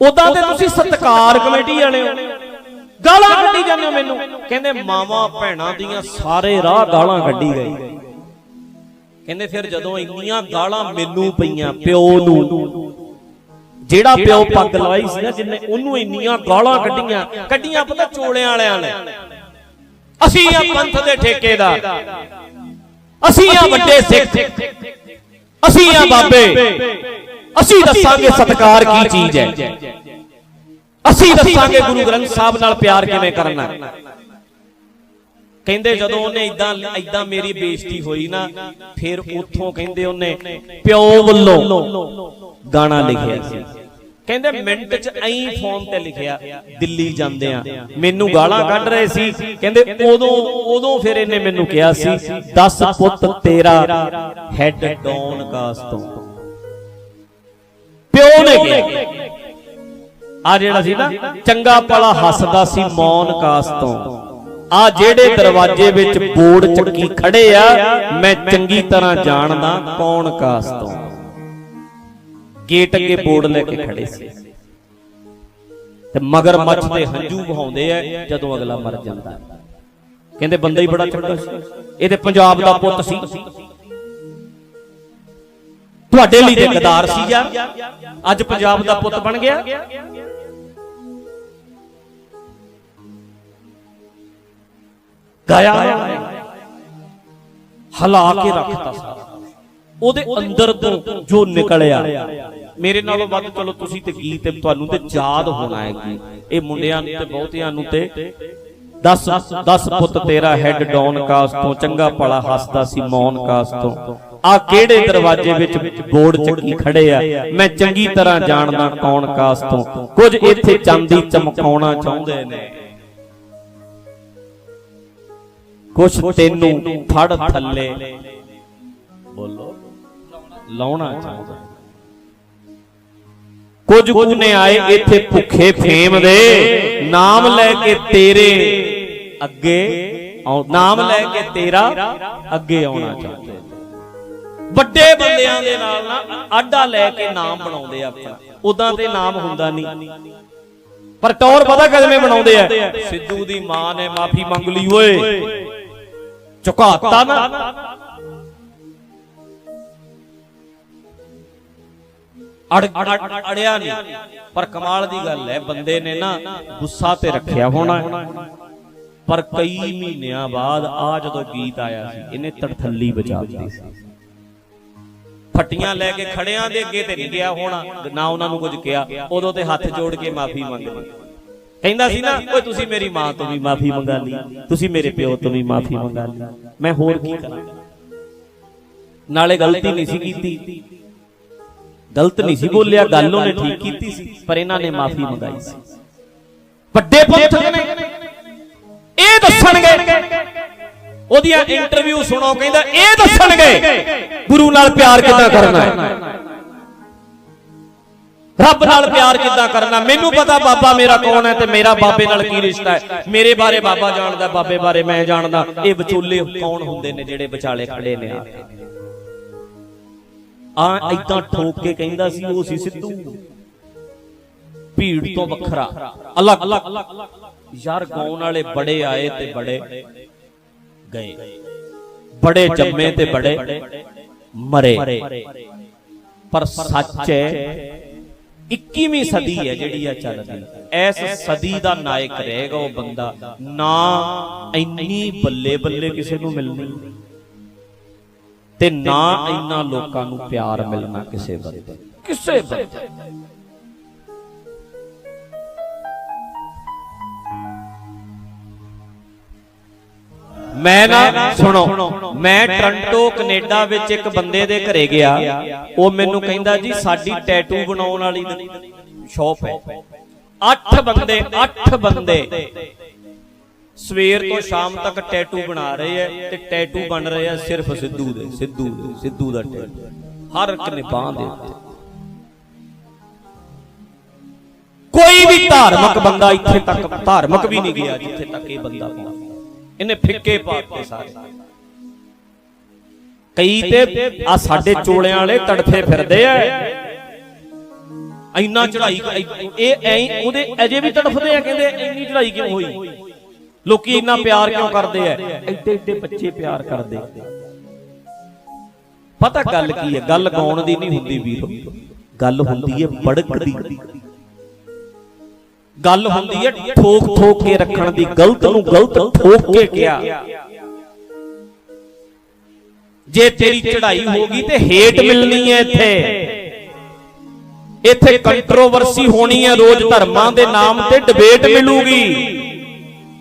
ਉਦਾਂ ਤੇ ਤੁਸੀਂ ਸਤਕਾਰ ਕਮੇਟੀ ਵਾਲੇ ਹੋ। ਗਾਲਾਂ ਕੱਢੀ ਜਾਂਦੇ ਹੋ ਮੈਨੂੰ। ਕਹਿੰਦੇ ਮਾਵਾ ਭੈਣਾਂ ਦੀਆਂ ਸਾਰੇ ਰਾਹ ਗਾਲਾਂ ਕੱਢੀ ਗਏ ਕਹਿੰਦੇ ਫਿਰ ਜਦੋਂ ਇੰਨੀਆਂ ਗਾਲਾਂ ਮੈਨੂੰ ਪਈਆਂ ਪਿਓ ਨੂੰ ਜਿਹੜਾ ਪਿਓ ਪੱਗ ਲਵਾਈ ਸੀ ਨਾ ਜਿੰਨੇ ਉਹਨੂੰ ਇੰਨੀਆਂ ਗਾਲਾਂ ਕੱਢੀਆਂ ਕੱਢੀਆਂ। ਪਤਾ ਚੋਲਿਆਂ ਵਾਲਿਆਂ ਨੇ। ਅਸੀਂ ਆ ਪੰਥ ਦੇ ਠੇਕੇਦਾਰ। ਅਸੀਂ ਆ ਵੱਡੇ ਸਿੱਖ। ਅਸੀਂ ਆ ਬਾਬੇ। ਅਸੀਂ ਦੱਸਾਂਗੇ ਸਤਕਾਰ ਕੀ ਚੀਜ਼ ਹੈ। ਅਸੀਂ ਦੱਸਾਂਗੇ ਗੁਰੂ ਗ੍ਰੰਥ ਸਾਹਿਬ ਨਾਲ ਪਿਆਰ ਕਿਵੇਂ ਕਰਨਾ ਕਹਿੰਦੇ ਜਦੋਂ ਉਹਨੇ ਇਦਾਂ ਇਦਾਂ ਮੇਰੀ ਬੇਇੱਜ਼ਤੀ ਹੋਈ ਨਾ ਫਿਰ ਉੱਥੋਂ ਕਹਿੰਦੇ ਉਹਨੇ ਪਿਓ ਵੱਲੋਂ ਗਾਣਾ ਲਿਖਿਆ ਸੀ। ਕਹਿੰਦੇ ਮਿੰਟ 'ਚ ਐਂ ਫੋਨ ਤੇ ਲਿਖਿਆ ਦਿੱਲੀ ਜਾਂਦੇ ਆ। ਮੈਨੂੰ ਗਾਲਾਂ ਕੱਢ ਰਹੇ ਸੀ। ਕਹਿੰਦੇ ਉਦੋਂ ਉਦੋਂ ਫਿਰ ਇਹਨੇ ਮੈਨੂੰ ਕਿਹਾ ਸੀ 10 ਪੁੱਤ ਤੇਰਾ ਹੈਡ ਡਾਊਨ ਕਾਸ ਤੋਂ। ਕਿਹਾ। ਆ ਜਿਹੜਾ ਸੀ ਨਾ ਚੰਗਾ ਭਲਾ ਹੱਸਦਾ ਸੀ ਮੌਨ ਕਾਸ ਤੋਂ। ਆ ਜਿਹੜੇ ਦਰਵਾਜ਼ੇ ਵਿੱਚ ਬੋਰਡ ਚੱਕੀ ਖੜੇ ਆ ਮੈਂ ਚੰਗੀ ਤਰ੍ਹਾਂ ਜਾਣਦਾ ਕੌਣ ਕਾਸ ਤੋਂ। ਗੇਟ ਅੱਗੇ ਬੋਰਡ ਲੈ ਕੇ ਖੜੇ ਸੀ। ਤੇ ਮਗਰ ਮੱਛ ਦੇ ਹੰਝੂ ਵਹਾਉਂਦੇ ਆ ਜਦੋਂ ਅਗਲਾ ਮਰ ਜਾਂਦਾ। ਕਹਿੰਦੇ ਬੰਦਾ ਹੀ ਬੜਾ ਚੰਗਾ ਸੀ। ਇਹ ਤੇ ਪੰਜਾਬ ਦਾ ਪੁੱਤ ਸੀ। ਤੁਹਾਡੇ ਲਈ ਤੇ ਗਦਾਰ ਸੀ ਯਾਰ ਅੱਜ ਪੰਜਾਬ ਦਾ ਪੁੱਤ ਬਣ ਗਿਆ। ਗਾਇਆ। ਹਲਾ ਕੇ ਰੱਖਤਾ ਸਾਰਾ। ਉਹਦੇ ਅੰਦਰ ਤੋਂ ਜੋ ਨਿਕਲਿਆ। ਮੇਰੇ ਨਾਲੋਂ ਵੱਧ ਚਲੋ ਤੁਸੀਂ ਤੇ ਗੀਤ ਤੇ ਤੁਹਾਨੂੰ ਤੇ ਯਾਦ ਹੋਣਾ ਹੈ ਗੀਤ ਇਹ ਮੁੰਡਿਆਂ ਨੂੰ ਤੇ ਬਹੁਤਿਆਂ ਨੂੰ ਤੇ 10 10 ਪੁੱਤ ਤੇਰਾ ਹੈਡ ਡਾਊਨ ਕਾਸ ਤੋਂ, ਚੰਗਾ ਭਲਾ ਹੱਸਦਾ ਸੀ ਮੌਨ ਕਾਸ ਤੋਂ। ਆ ਕਿਹੜੇ ਦਰਵਾਜ਼ੇ ਵਿੱਚ ਬੋਰਡ ਚੱਕੀ ਖੜੇ ਆ? ਮੈਂ ਚੰਗੀ ਤਰ੍ਹਾਂ ਜਾਣਦਾ ਕੌਣ ਕਾਸ ਤੋਂ। ਕੁਝ ਇੱਥੇ ਚਾਂਦੀ ਚਮਕਾਉਣਾ ਚਾਹੁੰਦੇ ਨੇ। ਕੁਛ ਤੈਨੂੰ ਫੜ ਥੱਲੇ। ਬੋਲੋ। ਲਾਉਣਾ ਚਾਹੁੰਦਾ। ਕੁਝ ਕੁ ਨੇ ਆਏ ਇੱਥੇ ਭੁੱਖੇ ਫੇਮ ਦੇ। ਨਾਮ ਲੈ ਕੇ ਤੇਰੇ ਅੱਗੇ ਨਾਮ ਲੈ ਕੇ ਤੇਰਾ ਅੱਗੇ ਆਉਣਾ ਚਾਹੁੰਦੇ। ਵੱਡੇ ਬੰਦਿਆਂ ਦੇ ਨਾਲ ਨਾ ਆਡਾ ਲੈ ਕੇ ਨਾਮ ਬਣਾਉਂਦੇ ਆ ਆਪਣਾ ਉਦਾਂ ਤੇ ਨਾਮ ਹੁੰਦਾ ਨਹੀਂ। ਪਰ ਟੌਰ ਪਤਾ ਕਿਵੇਂ ਬਣਾਉਂਦੇ ਆ? ਸਿੱਧੂ ਦੀ ਮਾਂ ਨੇ ਮਾਫੀ ਮੰਗ ਲਈ ਓਏ। ਝੁਕਾਤਾ ਨਾ। ਅੜਿਆ ਨਹੀਂ ਪਰ ਕਮਾਲ ਦੀ ਗੱਲ ਹੈ ਬੰਦੇ ਨੇ ਨਾ ਗੁੱਸਾ ਤੇ ਰੱਖਿਆ ਹੋਣਾ। ਪਰ ਕਈ ਮਹੀਨਿਆਂ ਬਾਅਦ ਆ ਜਦੋਂ ਗੀਤ ਆਇਆ ਸੀ, ਇਹਨੇ ਤੜਥੱਲੀ ਬਚਾ ਦਿੱਤੀ ਸੀ। ਫੱਟੀਆਂ ਲੈ ਕੇ ਖੜਿਆਂ ਦੇ ਅੱਗੇ ਤੇ ਨਹੀਂ ਗਿਆ ਹੋਣਾ, ਨਾ ਉਹਨਾਂ ਨੂੰ ਕੁਝ ਕਿਹਾ, ਉਦੋਂ ਤੇ ਹੱਥ ਜੋੜ ਕੇ ਮਾਫੀ ਮੰਗ ਲਈ। ਕਹਿੰਦਾ ਸੀ ਨਾ, ਓਏ ਤੁਸੀਂ ਮੇਰੀ ਮਾਂ ਤੋਂ ਵੀ ਮਾਫੀ ਮੰਗਾ ਲਈ, ਤੁਸੀਂ ਮੇਰੇ ਪਿਓ ਤੋਂ ਵੀ ਮਾਫੀ ਮੰਗਾ ਲਈ। ਮੈਂ ਹੋਰ ਕੀ ਕਰਾਂ? ਨਾਲੇ ਗਲਤੀ ਨਹੀਂ ਸੀ ਕੀਤੀ। ਗਲਤ ਨਹੀਂ ਸੀ ਬੋਲਿਆ ਗੱਲ ਉਹਨੇ ਠੀਕ ਕੀਤੀ ਸੀ ਪਰ ਇਹਨਾਂ ਨੇ ਮਾਫੀ ਮੰਗਾਈ ਸੀ। ਵੱਡੇ ਪੰਥਕ ਨੇ ਇਹ ਦੱਸਣਗੇ। ਉਹਦੀਆਂ ਇੰਟਰਵਿਊ ਸੁਣੋ ਕਹਿੰਦਾ ਇਹ ਦੱਸਣਗੇ। ਗੁਰੂ ਨਾਲ ਪਿਆਰ ਕਿੱਦਾਂ ਕਰਨਾ ਹੈ। ਰੱਬ ਨਾਲ ਪਿਆਰ ਕਿੱਦਾਂ ਕਰਨਾ? ਮੈਨੂੰ ਪਤਾ ਬਾਬਾ ਮੇਰਾ ਕੌਣ ਹੈ ਤੇ ਮੇਰਾ ਬਾਬੇ ਨਾਲ ਕੀ ਰਿਸ਼ਤਾ ਹੈ। ਮੇਰੇ ਬਾਰੇ ਬਾਬਾ ਜਾਣਦਾ ਬਾਬੇ ਬਾਰੇ ਮੈਂ ਜਾਣਦਾ। ਇਹ ਵਿਚੋਲੇ ਕੌਣ ਹੁੰਦੇ ਨੇ ਜਿਹੜੇ ਵਿਚਾਲੇ ਖੜੇ ਨੇ ਆ ਕੇ? ਆ ਇਦਾਂ ਠੋਕ ਕੇ ਕਹਿੰਦਾ ਸੀ, ਉਹ ਸੀ ਸਿੱਧੂ। ਭੀੜ ਤੋਂ ਵੱਖਰਾ। ਅਲੱਗ। ਯਾਰ ਗਾਉਣ ਵਾਲੇ ਬੜੇ ਆਏ ਤੇ ਬੜੇ ਗਏ। ਬੜੇ ਜੰਮੇ ਤੇ ਬੜੇ ਮਰੇ। ਪਰ ਸੱਚ ਹੈ 21ਵੀਂ ਸਦੀ ਹੈ ਜਿਹੜੀ ਆ ਚੱਲਦੀ। ਐਸ ਸਦੀ ਦਾ ਨਾਇਕ ਰਹੇਗਾ ਉਹ ਬੰਦਾ। ਨਾ ਇੰਨੀ ਬੱਲੇ ਬੱਲੇ ਕਿਸੇ ਨੂੰ ਮਿਲਣੀ। ਤੇ ਨਾ ਇੰਨਾ ਲੋਕਾਂ ਨੂੰ ਪਿਆਰ ਮਿਲਣਾ ਕਿਸੇ ਬੰਦੇ ਕਿਸੇ ਬੰਦੇ ਮੈਂ ਨਾ, ਸੁਣੋ, ਮੈਂ ਟ੍ਰਾਂਟੋ, ਕੈਨੇਡਾ ਵਿੱਚ ਇੱਕ ਬੰਦੇ ਦੇ ਘਰੇ ਗਿਆ। ਉਹ ਮੈਨੂੰ ਕਹਿੰਦਾ, ਜੀ, ਸਾਡੀ ਟੈਟੂ ਬਣਾਉਣ ਵਾਲੀ ਸ਼ਾਪ ਹੈ। 8 ਬੰਦੇ 8 ਬੰਦੇ। ਸਵੇਰ ਤੋਂ ਸ਼ਾਮ ਤੱਕ ਟੈਟੂ ਬਣਾ ਰਹੇ ਐ ਤੇ ਟੈਟੂ ਬਣ ਰਹੇ ਆ ਸਿਰਫ ਸਿੱਧੂ ਦੇ ਸਿੱਧੂ ਦੇ ਸਿੱਧੂ ਦਾ ਟੈਟੂ ਹਰ ਇੱਕ ਨੇ ਬਾਹ ਦੇ ਉੱਤੇ ਕੋਈ ਵੀ ਧਾਰਮਿਕ ਬੰਦਾ ਇੱਥੇ ਤੱਕ ਧਾਰਮਿਕ ਵੀ ਨਹੀਂ ਗਿਆ ਜਿੱਥੇ ਤੱਕ ਇਹ ਬੰਦਾ ਪਹੁੰਚਿਆ। ਇਹਨੇ ਫਿੱਕੇ ਪਾਤੇ ਸਾਰੇ। ਕਈ ਤੇ ਆ ਸਾਡੇ ਚੋਲਿਆਂ ਵਾਲੇ ਤੜਫੇ ਫਿਰਦੇ ਆ ਇੰਨਾ ਚੜਾਈ ਇਹ ਐਂ ਉਹਦੇ ਅਜੇ ਵੀ ਤੜਫਦੇ ਆ ਕਹਿੰਦੇ ਇੰਨੀ ਚੜਾਈ ਕਿਉਂ ਹੋਈ? ਲੋਕੀ ਇੰਨਾ ਪਿਆਰ ਕਿਉਂ ਕਰਦੇ ਐ ਐਡੇ ਐਡੇ ਬੱਚੇ ਪਿਆਰ ਕਰਦੇ ਪਤਾ ਗੱਲ ਕੀ ਹੈ ਗੱਲ ਗਾਉਣ ਦੀ ਨਹੀਂ ਹੁੰਦੀ ਵੀਰੋ। ਗੱਲ ਹੁੰਦੀ ਹੈ ਬੜਕ ਦੀ ਗੱਲ ਹੁੰਦੀ ਹੈ ਠੋਕ ਠੋਕ ਕੇ ਰੱਖਣ ਦੀ। ਗਲਤ ਨੂੰ ਗਲਤ ਠੋਕ ਕੇ ਕਿਹਾ। ਜੇ ਤੇਰੀ ਚੜ੍ਹਾਈ ਹੋਗੀ ਤੇ ਹੇਟ ਮਿਲਣੀ ਹੈ ਇੱਥੇ। ਇੱਥੇ ਕੰਟਰੋਵਰਸੀ ਹੋਣੀ ਹੈ ਰੋਜ਼ ਧਰਮਾਂ ਦੇ ਨਾਮ ਤੇ ਡਿਬੇਟ ਮਿਲੂਗੀ।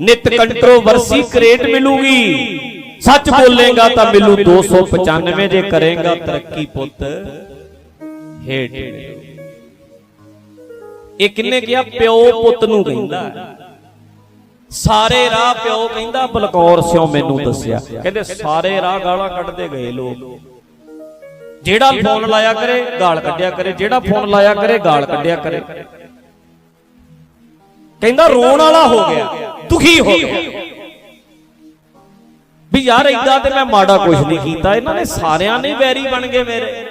ਨਿਤ ਕੰਟਰੋਵਰਸੀ ਕ੍ਰੀਏਟ ਮਿਲੂਗੀ। ਸੱਚ ਬੋਲੇਗਾ ਤਾਂ ਮਿਲੂ 295 ਜੇ ਕਰੇਗਾ ਤਰੱਕੀ ਪੁੱਤ ਹੇਟ ਇਹ ਕਿੰਨੇ ਕਿਹਾ? ਪਿਓ ਪੁੱਤ ਨੂੰ ਕਹਿੰਦਾ। ਸਾਰੇ ਰਾਹ ਪਿਓ ਕਹਿੰਦਾ ਬਲਕੌਰ ਸਿਓ ਮੈਨੂੰ ਦੱਸਿਆ। ਕਹਿੰਦੇ ਸਾਰੇ ਰਾਹ ਗਾਲਾਂ ਕੱਢਦੇ ਗਏ ਲੋਕ। ਜਿਹੜਾ ਫੋਨ ਲਾਇਆ ਕਰੇ ਗਾਲ ਕੱਢਿਆ ਕਰੇ। ਜਿਹੜਾ ਫੋਨ ਲਾਇਆ ਕਰੇ ਗਾਲ ਕੱਢਿਆ ਕਰੇ। ਕਹਿੰਦਾ ਰੋਣ ਵਾਲਾ ਹੋ ਗਿਆ ਦੁਖੀ ਹੋ ਗਿਆ। ਵੀ ਯਾਰ ਇਦਾਂ ਤੇ ਮੈਂ ਮਾੜਾ ਕੁਝ ਨਹੀਂ ਕੀਤਾ। ਇਹਨਾਂ ਨੇ ਸਾਰਿਆਂ ਨੇ ਵੈਰੀ ਬਣ ਗਏ ਮੇਰੇ।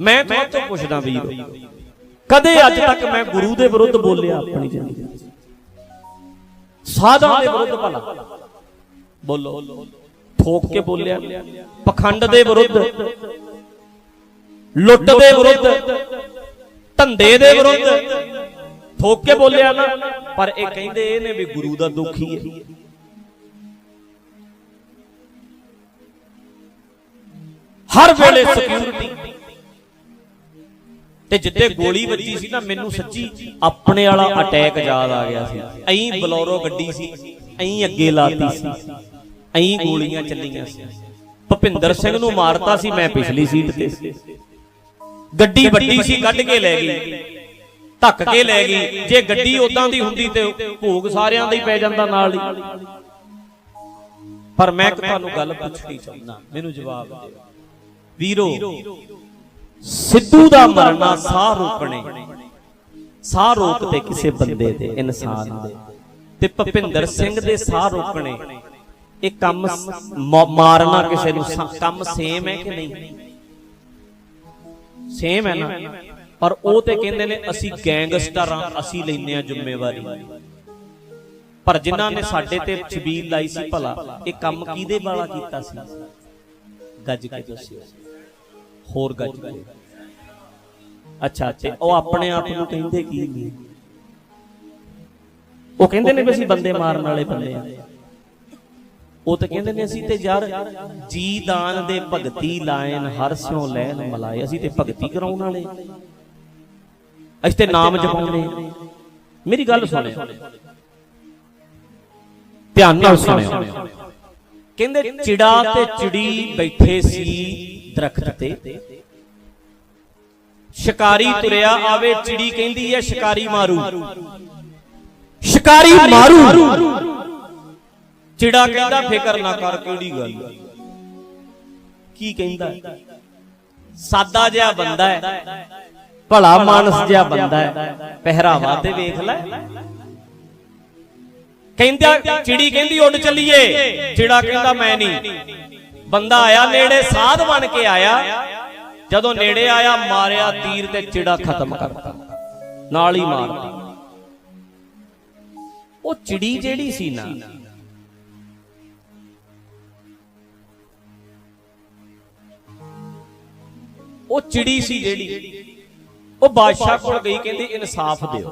ਮੈਂ ਤੋਂ ਪੁੱਛਦਾ ਵੀਰ। ਕਦੇ ਅੱਜ ਤੱਕ ਮੈਂ ਗੁਰੂ ਦੇ ਵਿਰੁੱਧ ਬੋਲਿਆ ਆਪਣੀ ਜ਼ਿੰਦਗੀ ਵਿੱਚ। ਸਾਧਾਂ ਦੇ ਵਿਰੁੱਧ ਭਲਾ। ਬੋਲੋ। ਠੋਕ ਕੇ ਬੋਲਿਆ। ਪਖੰਡ ਦੇ ਵਿਰੁੱਧ। ਲੁੱਟ ਦੇ ਵਿਰੁੱਧ। ਧੰਦੇ ਦੇ ਵਿਰੁੱਧ। ਠੋਕ ਕੇ ਬੋਲਿਆ ਨਾ ਪਰ ਇਹ ਕਹਿੰਦੇ ਇਹ ਨੇ ਵੀ ਗੁਰੂ ਦਾ ਦੁੱਖ ਹੀ ਹੈ। ਹਰ ਵੇਲੇ ਸਿਕਿਉਰਿਟੀ ਤੇ ਜਿੱਦੇ ਗੋਲੀ ਵੱਜੀ ਸੀ ਨਾ ਮੈਨੂੰ ਸੱਚੀ ਆਪਣੇ ਵਾਲਾ ਅਟੈਕ ਯਾਦ ਆ ਗਿਆ ਸੀ। ਐਂ ਬਲੌਰੋ ਗੱਡੀ ਸੀ ਐਂ ਅੱਗੇ ਲਾਤੀ ਸੀ। ਐਂ ਗੋਲੀਆਂ ਚੱਲੀਆਂ ਸੀ। ਭਪਿੰਦਰ ਸਿੰਘ ਨੂੰ ਮਾਰਤਾ ਸੀ ਮੈਂ ਪਿਛਲੀ ਸੀਟ ਤੇ। ਗੱਡੀ ਵੱਡੀ ਸੀ ਕੱਢ ਕੇ ਲੈ ਗਈ। ਧੱਕ ਕੇ ਲੈ ਗਈ। ਜੇ ਗੱਡੀ ਉਦਾਂ ਦੀ ਹੁੰਦੀ ਤੇ ਭੋਗ ਸਾਰਿਆਂ ਦਾ ਹੀ ਪੈ ਜਾਂਦਾ ਨਾਲ ਹੀ। ਪਰ ਮੈਂ ਇੱਕ ਤੁਹਾਨੂੰ ਗੱਲ ਪੁੱਛਣੀ ਚਾਹੁੰਦਾ। ਮੈਨੂੰ ਜਵਾਬ ਦਿਓ। ਵੀਰੋ ਸਿੱਧੂ ਦਾ ਮਰਨਾ ਸਾਹ ਰੋਕਣੇ। ਸਾਹ ਰੋਕਦੇ ਕਿਸੇ ਬੰਦੇ ਦੇ ਇਨਸਾਨ ਦੇ। ਤੇ ਭਪਿੰਦਰ ਸਿੰਘ ਦੇ ਸਾਹ ਰੋਕਣੇ। ਇਹ ਕੰਮ ਮਾਰਨਾ ਕਿਸੇ ਨੂੰ ਕੰਮ ਸੇਮ ਹੈ ਕਿ ਨਹੀਂ? ਸੇਮ ਹੈ ਨਾ? ਪਰ ਉਹ ਤੇ ਕਹਿੰਦੇ ਨੇ ਅਸੀਂ ਗੈਂਗਸਟਰ ਆ ਅਸੀਂ ਲੈਨੇ ਆ ਜ਼ਿੰਮੇਵਾਰੀ। ਪਰ ਜਿਨ੍ਹਾਂ ਨੇ ਸਾਡੇ ਤੇ ਛਬੀਲ ਲਾਈ ਸੀ ਭਲਾ ਇਹ ਕੰਮ ਕਿਹਦੇ ਵਾਲਾ ਕੀਤਾ ਸੀ? ਗੱਜ ਕੇ ਦੱਸਿਓ। ਹੋਰ ਗੱਜ ਕੇ। ਅੱਛਾ ਤੇ ਉਹ ਆਪਣੇ ਆਪ ਨੂੰ ਕਹਿੰਦੇ ਕੀ ਨੇ? ਉਹ ਕਹਿੰਦੇ ਨੇ ਵੀ ਅਸੀਂ ਬੰਦੇ ਮਾਰਨ ਵਾਲੇ ਬੰਦੇ ਆ ਉਹ ਤਾਂ ਕਹਿੰਦੇ ਨੇ ਅਸੀਂ ਤੇ ਯਾਰ ਜੀ ਦਾਨ ਦੇ ਭਗਤੀ ਲਾਇਨ ਹਰ ਸਿਉ ਲੈਨ ਮਲਾਏ। ਅਸੀਂ ਤੇ ਭਗਤੀ ਕਰਾਉਣ ਵਾਲੇ ਅਸੀਂ ਤੇ ਨਾਮ ਜਪਾਉਂਦੇ। ਮੇਰੀ ਗੱਲ ਸੁਣਿਓ। ਧਿਆਨ ਨਾਲ ਸੁਣਿਓ। ਕਹਿੰਦੇ ਚਿੜਾ ਤੇ ਚਿੜੀ ਬੈਠੇ ਸੀ ਦਰਖਤ ਤੇ। ਸ਼ਿਕਾਰੀ ਤੁਰਿਆ ਆਵੇ ਚਿੜੀ ਕਹਿੰਦੀ ਹੈ ਸ਼ਿਕਾਰੀ ਮਾਰੂ। ਸ਼ਿਕਾਰੀ ਮਾਰੂ। ਚਿੜਾ ਕਹਿੰਦਾ ਫਿਕਰ ਨਾ ਕਰ ਕਿਹੜੀ ਗੱਲ? ਕੀ ਕਹਿੰਦਾ? ਸਾਦਾ ਜਿਹਾ ਬੰਦਾ ਹੈ। ਭਲਾ ਮਾਨਸ ਜਿਹਾ ਬੰਦਾ ਹੈ। ਪਹਿਰਾਵਾ ਤੇ ਵੇਖ ਲੈ। ਕਹਿੰਦਾ ਚਿੜੀ ਕਹਿੰਦੀ, ਉੱਡ ਚੱਲੀਏ। ਚਿੜਾ ਕਹਿੰਦਾ, ਮੈਂ ਨਹੀਂ। ਬੰਦਾ ਆਇਆ, ਨੇੜੇ ਸਾਧ ਬਣ ਕੇ ਆਇਆ। ਜਦੋਂ ਨੇੜੇ ਆਇਆ, ਮਾਰਿਆ, ਤੀਰ ਤੇ ਚਿੜਾ ਖਤਮ ਕਰਤਾ। ਨਾਲ ਹੀ ਮਾਰਤੀ ਉਹ ਚਿੜੀ ਜਿਹੜੀ ਸੀ ਨਾ, ਉਹ ਚਿੜੀ ਸੀ ਜਿਹੜੀ। ਉਹ ਬਾਦਸ਼ਾਹ ਕੋਲ ਗਈ ਕਹਿੰਦੀ ਇਨਸਾਫ ਦਿਓ।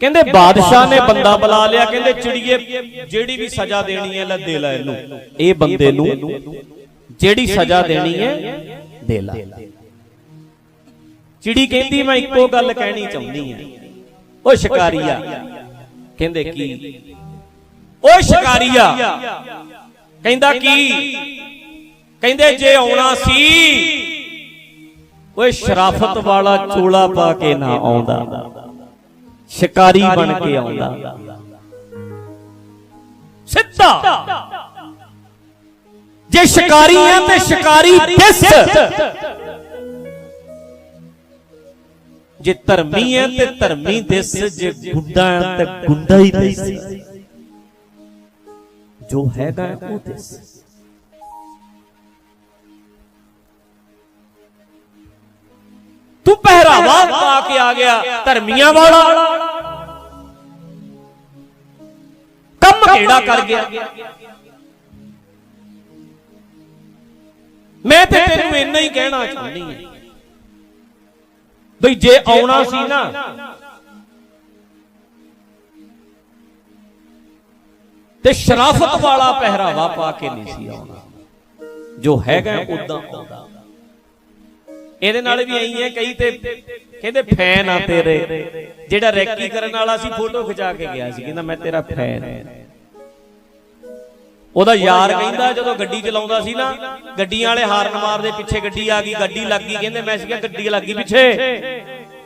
ਕਹਿੰਦੇ ਬਾਦਸ਼ਾਹ ਨੇ ਬੰਦਾ ਬੁਲਾ ਲਿਆ ਕਹਿੰਦੇ ਚਿੜੀਏ ਜਿਹੜੀ ਵੀ ਸਜ਼ਾ ਦੇਣੀ ਹੈ ਲੈ ਦੇ ਲੈ ਇਹਨੂੰ। ਇਹ ਬੰਦੇ ਨੂੰ ਜਿਹੜੀ ਸਜ਼ਾ ਦੇਣੀ ਹੈ ਦੇ ਲੈ। ਚਿੜੀ ਕਹਿੰਦੀ ਮੈਂ ਇੱਕੋ ਗੱਲ ਕਹਿਣੀ ਚਾਹੁੰਦੀ ਹਾਂ। ਓ ਸ਼ਿਕਾਰੀਆ। ਕਹਿੰਦੇ ਕੀ? ਓ ਸ਼ਿਕਾਰੀਆ। ਕਹਿੰਦਾ ਕੀ? ਕਹਿੰਦੇ ਜੇ ਆਉਣਾ ਸੀ ਓਏ ਸ਼ਰਾਫਤ ਵਾਲਾ ਚੋਲਾ ਪਾ ਕੇ ਨਾ ਆਉਂਦਾ। ਸ਼ਿਕਾਰੀ ਬਣ ਕੇ ਆਉਂਦਾ। ਸਿੱਧਾ। ਜੇ ਸ਼ਿਕਾਰੀ ਹੈ ਤੇ ਸ਼ਿਕਾਰੀ ਦਿਸ ਜੇ ਧਰਮੀ ਹੈ ਤੇ ਧਰਮੀ ਦਿਸ, ਜੇ ਗੁੱਡਾ ਹੈ ਤੇ ਗੁੱਡਾ ਹੀ ਦਿਸ। ਜੋ ਹੈਗਾ ਉਹ ਦਿਸ। ਆ ਗਿਆ ਧਰਮੀਆਂ ਵਾਲਾ। ਕੰਮ ਕਿਹੜਾ ਕਰ ਗਿਆ? ਮੈਂ ਤੇ ਤੈਨੂੰ ਇੰਨਾ ਹੀ ਕਹਿਣਾ ਚਾਹੁੰਦੀ ਹਾਂ। ਬਈ ਜੇ ਆਉਣਾ ਸੀ ਨਾ ਤੇ ਸ਼ਰਾਫਤ ਵਾਲਾ ਪਹਿਰਾਵਾ ਪਾ ਕੇ ਨਹੀਂ ਸੀ ਆਉਣਾ। ਜੋ ਹੈਗਾ ਉਦਾਂ ਆਉਂਦਾ ਇਹਦੇ ਨਾਲ ਵੀ ਐਂ ਹੈ ਕਈ ਤੇ ਕਹਿੰਦੇ ਫੈਨ ਆ ਤੇਰੇ। ਜਿਹੜਾ ਰੈਕੀ ਕਰਨ ਵਾਲਾ ਸੀ ਫੋਟੋ ਖਿਚਾ ਕੇ ਗਿਆ ਸੀ, ਕਹਿੰਦਾ ਮੈਂ ਤੇਰਾ ਫੈਨ ਹਾਂ। ਉਹਦਾ ਯਾਰ ਕਹਿੰਦਾ ਜਦੋਂ ਗੱਡੀ ਚਲਾਉਂਦਾ ਸੀ ਨਾ, ਗੱਡੀਆਂ ਵਾਲੇ ਹਾਰਨ ਮਾਰਦੇ ਪਿੱਛੇ ਗੱਡੀ ਆ ਗਈ, ਗੱਡੀ ਲੱਗ ਗਈ, ਕਹਿੰਦੇ ਮੈਂ ਸੀਗਾ ਗੱਡੀ ਲੱਗ ਗਈ ਪਿੱਛੇ।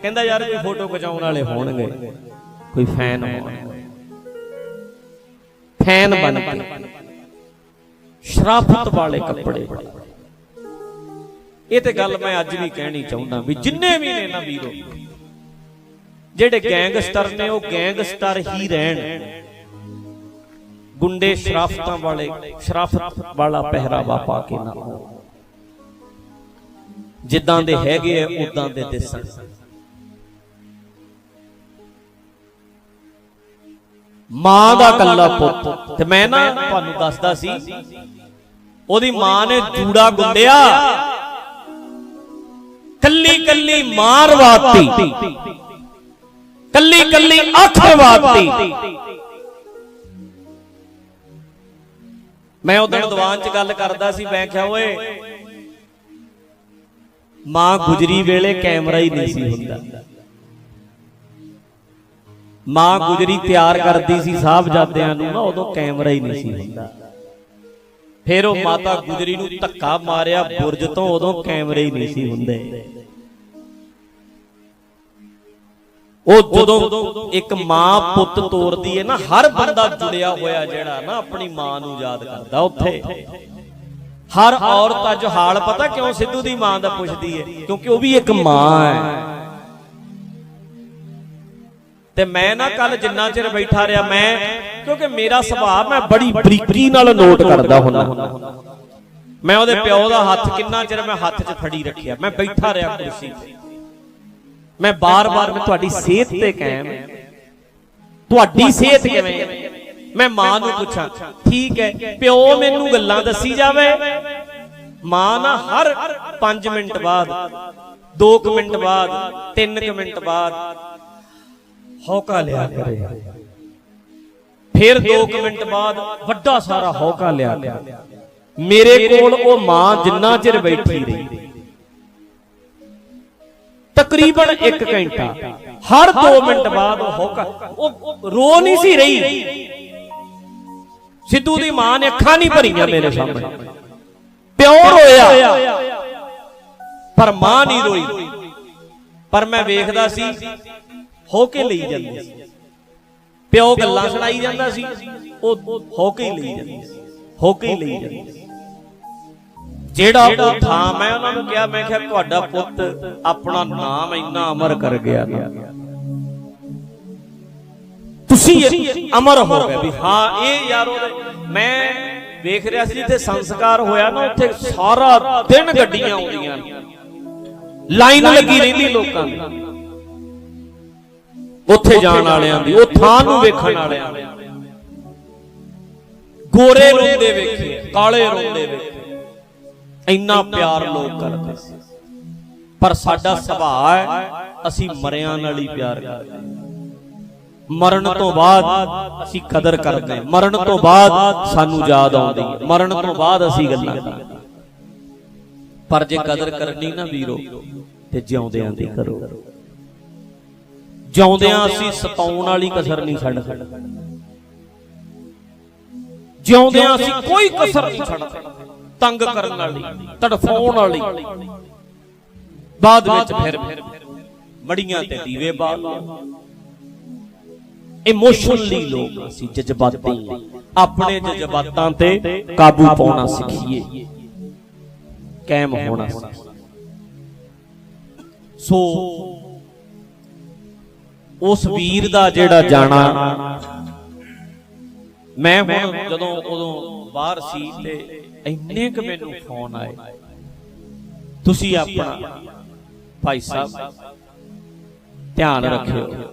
ਕਹਿੰਦਾ ਯਾਰ ਕੋਈ ਫੋਟੋ ਖਿਚਾਉਣ ਵਾਲੇ ਹੋਣਗੇ, ਕੋਈ ਫੈਨ ਹੋਣਗੇ ਫੈਨ ਬਣ ਕੇ। ਸ਼ਰਾਫਤ ਵਾਲੇ ਕੱਪੜੇ। ਇਹ ਤੇ ਗੱਲ ਮੈਂ ਅੱਜ ਵੀ ਕਹਿਣੀ ਚਾਹੁੰਦਾ ਵੀ ਜਿੰਨੇ ਵੀ ਨੇ ਨਾ ਵੀਰੋ, ਜਿਹੜੇ ਗੈਂਗਸਟਰ ਨੇ, ਉਹ ਗੈਂਗਸਟਰ ਹੀ ਰਹਿਣ। ਗੁੰਡੇ ਸ਼ਰਾਫਤਾਂ ਵਾਲੇ, ਸ਼ਰਾਫਤ ਵਾਲਾ ਪਹਿਰਾਵਾ ਪਾ ਕੇ ਨਾ ਆਉਣ ਜਿੱਦਾਂ ਦੇ ਹੈਗੇ ਆ, ਉਦਾਂ ਦੇ ਦਿਸਣ। ਮਾਂ ਦਾ ਕੱਲਾ ਪੁੱਤ, ਤੇ ਮੈਂ ਨਾ ਤੁਹਾਨੂੰ ਦੱਸਦਾ ਸੀ, ਉਹਦੀ ਮਾਂ ਨੇ ਜੂੜਾ ਗੁੰਦਿਆ ਕੱਲੀ ਮਾਰ ਮਾਰਵਾਤੀ ਕੱਲੀ ਕੱਲੀ ਅੱਖ ਵਾਤੀ। ਮੈਂ ਉਦੋਂ ਦੀਵਾਨ 'ਚ ਗੱਲ ਕਰਦਾ ਸੀ, ਮੈਂ ਕਿਹਾ, ਓਏ, ਮਾਂ ਗੁਜਰੀ ਵੇਲੇ ਕੈਮਰਾ ਹੀ ਨਹੀਂ ਸੀ ਹੁੰਦਾ। ਮਾਂ ਗੁਜਰੀ ਤਿਆਰ ਕਰਦੀ ਸੀ ਸਾਹਿਬਜ਼ਾਦਿਆਂ ਨੂੰ ਨਾ, ਉਦੋਂ ਕੈਮਰਾ ਹੀ ਨਹੀਂ ਸੀ ਹੁੰਦਾ। ਫਿਰ ਉਹ ਮਾਤਾ ਗੁਜਰੀ ਨੂੰ ਧੱਕਾ ਮਾਰਿਆ, ਬੁਰਜ ਤੋਂ ਉਦੋਂ ਕੈਮਰੇ ਹੀ ਨਹੀਂ ਸੀ ਹੁੰਦੇ। ਉਹ ਜਦੋਂ ਇੱਕ ਮਾਂ ਪੁੱਤ ਤੋਰਦੀ ਹੈ ਨਾ ਹਰ ਬੰਦਾ ਜੁੜਿਆ ਹੋਇਆ ਜਿਹੜਾ ਨਾ ਆਪਣੀ ਮਾਂ ਨੂੰ ਯਾਦ ਕਰਦਾ ਉੱਥੇ। ਹਰ ਔਰਤ ਅੱਜ ਹਾਲ ਪਤਾ ਕਿਉਂ ਸਿੱਧੂ ਦੀ ਮਾਂ ਦਾ ਪੁੱਛਦੀ ਹੈ ਕਿਉਂਕਿ ਉਹ ਵੀ ਇੱਕ ਮਾਂ ਹੈ ਤੇ ਮੈਂ ਨਾ ਕੱਲ ਜਿੰਨਾ ਚਿਰ ਬੈਠਾ ਰਿਹਾ ਮੈਂ ਕਿਉਂਕਿ ਮੇਰਾ ਸੁਭਾਅ ਮੈਂ ਬੜੀ ਬਰੀਕੀ ਨਾਲ ਨੋਟ ਕਰਦਾ ਹੁੰਦਾ। ਮੈਂ ਉਹਦੇ ਪਿਓ ਦਾ ਹੱਥ ਕਿੰਨਾ ਚਿਰ ਮੈਂ ਹੱਥ 'ਚ ਫੜੀ ਰੱਖਿਆ। ਮੈਂ ਬੈਠਾ ਰਿਹਾ ਕੁਰਸੀ ਤੇ। ਮੈਂ ਬਾਰ-ਬਾਰ ਮੈਂ ਤੁਹਾਡੀ ਸਿਹਤ ਤੇ ਕਾਇਮ ਤੁਹਾਡੀ ਸਿਹਤ ਕਿਵੇਂ ਮੈਂ ਮਾਂ ਨੂੰ ਪੁੱਛਾਂ, ਠੀਕ ਹੈ, ਪਿਓ ਮੈਨੂੰ ਗੱਲਾਂ ਦੱਸੀ ਜਾਵੇ? ਮਾਂ ਨਾ ਹਰ 5 ਮਿੰਟ ਬਾਅਦ 2 ਮਿੰਟ ਬਾਅਦ 3 ਮਿੰਟ ਬਾਅਦ ਹੌਕਾ ਲਿਆ ਕਰੇ। ਫਿਰ 2 ਮਿੰਟ ਬਾਅਦ ਵੱਡਾ ਸਾਰਾ ਹੌਕਾ ਲਿਆ ਕਰੇ। ਮੇਰੇ ਕੋਲ ਉਹ ਮਾਂ ਜਿੰਨਾ ਚਿਰ ਬੈਠੀ ਰਹੀ। ਤਕਰੀਬਨ 1 ਘੰਟਾ। ਹਰ 2 ਮਿੰਟ ਬਾਅਦ ਉਹ ਹੌਕਾ। ਉਹ ਰੋ ਨਹੀਂ ਸੀ ਰਹੀ। ਸਿੱਧੂ ਦੀ ਮਾਂ ਨੇ ਅੱਖਾਂ ਨਹੀਂ ਭਰੀਆਂ ਮੇਰੇ ਸਾਹਮਣੇ। ਪਿਓ ਰੋਇਆ ਪਰ ਮਾਂ ਨਹੀਂ ਰੋਈ। ਪਰ ਮੈਂ ਵੇਖਦਾ ਸੀ ਹੋ ਕੇ ਲਈ ਜਾਂਦੀ ਸੀ। ਪਿਓ ਗੱਲਾਂ ਸੁਣਾਈ ਜਾਂਦਾ ਸੀ। ਉਹ ਹੋ ਕੇ ਹੀ ਲਈ ਜਾਂਦੀ ਸੀ। ਹੋ ਕੇ ਹੀ ਲਈ ਜਾਂਦੀ ਸੀ। ਜਿਹੜਾ ਉਹ ਥਾਂ ਮੈਂ ਉਹਨਾਂ ਨੂੰ ਕਿਹਾ ਮੈਂ ਕਿਹਾ ਤੁਹਾਡਾ ਪੁੱਤ ਆਪਣਾ ਨਾਮ ਇੰਨਾ ਅਮਰ ਕਰ ਗਿਆ। ਤੁਸੀਂ ਅਮਰ ਹੋ ਗਏ ਵੀ ਹਾਂ ਇਹ ਯਾਰ ਮੈਂ ਵੇਖ ਰਿਹਾ ਸੀ ਜਿੱਥੇ ਸੰਸਕਾਰ ਹੋਇਆ ਨਾ ਉੱਥੇ ਸਾਰਾ ਦਿਨ ਗੱਡੀਆਂ ਆਉਂਦੀਆਂ ਲਾਈਨ ਲੱਗੀ ਰਹਿੰਦੀ ਲੋਕਾਂ ਦੀ। ਉੱਥੇ ਜਾਣ ਵਾਲਿਆਂ ਦੀ ਉਹ ਥਾਂ ਨੂੰ ਵੇਖਣ ਵਾਲਿਆਂ ਦੀ। ਗੋਰੇ ਰੋਂਦੇ ਵੇਖੇ ਕਾਲੇ ਰੋਂਦੇ ਵੇਖੇ। ਇੰਨਾ ਪਿਆਰ ਲੋਕ ਕਰਦੇ ਸੀ। ਪਰ ਸਾਡਾ ਸੁਭਾਅ ਹੈ ਅਸੀਂ ਮਰਿਆਂ ਨਾਲ ਹੀ ਪਿਆਰ ਕਰਦੇ ਮਰਨ ਤੋਂ ਬਾਅਦ ਅਸੀਂ ਕਦਰ ਕਰਦੇ ਮਰਨ ਤੋਂ ਬਾਅਦ ਸਾਨੂੰ ਯਾਦ ਆਉਂਦੀ ਹੈ। ਮਰਨ ਤੋਂ ਬਾਅਦ ਅਸੀਂ ਗੱਲਾਂ ਕਰਦੇ ਪਰ ਜੇ ਕਦਰ ਕਰਨੀ ਨਾ ਵੀਰੋ ਤੇ ਜਿਉਂਦਿਆਂ ਦੀ ਕਰੋ। ਜਿਉਂਦਿਆਂ ਅਸੀਂ ਸਤਾਉਣ ਵਾਲੀ ਕਸਰ ਨਹੀਂ ਛੱਡ ਸਕਦੇ ਜਿਉਂਦਿਆਂ ਅਸੀਂ ਕੋਈ ਕਸਰ ਨਹੀਂ ਛੱਡਦੇ। ਤੰਗ ਕਰਨ ਵਾਲੀ ਤੜਫਾਉਣ ਵਾਲੀ। ਬਾਅਦ ਵਿੱਚ ਫਿਰ ਮੜੀਆਂ ਤੇ ਦੀਵੇ ਬਾਲ। ਇਮੋਸ਼ਨਲੀ ਲੋਕ ਅਸੀਂ ਜਜ਼ਬਾਤੀ ਆਪਣੇ ਜਜ਼ਬਾਤਾਂ ਤੇ ਕਾਬੂ ਪਾਉਣਾ ਸਿੱਖੀਏ। ਕਾਇਮ ਹੋਣਾ ਸੋ ਉਸ ਵੀਰ ਦਾ ਜਿਹੜਾ ਜਾਣਾ ਮੈਂ ਹੁਣ ਜਦੋਂ ਉਦੋਂ ਬਾਹਰ ਸੀ ਤੇ ਇੰਨੇ ਕੁ ਮੈਨੂੰ ਫੋਨ ਆਏ। ਤੁਸੀਂ ਆਪਣਾ ਭਾਈ ਸਾਹਿਬ ਧਿਆਨ ਰੱਖਿਓ।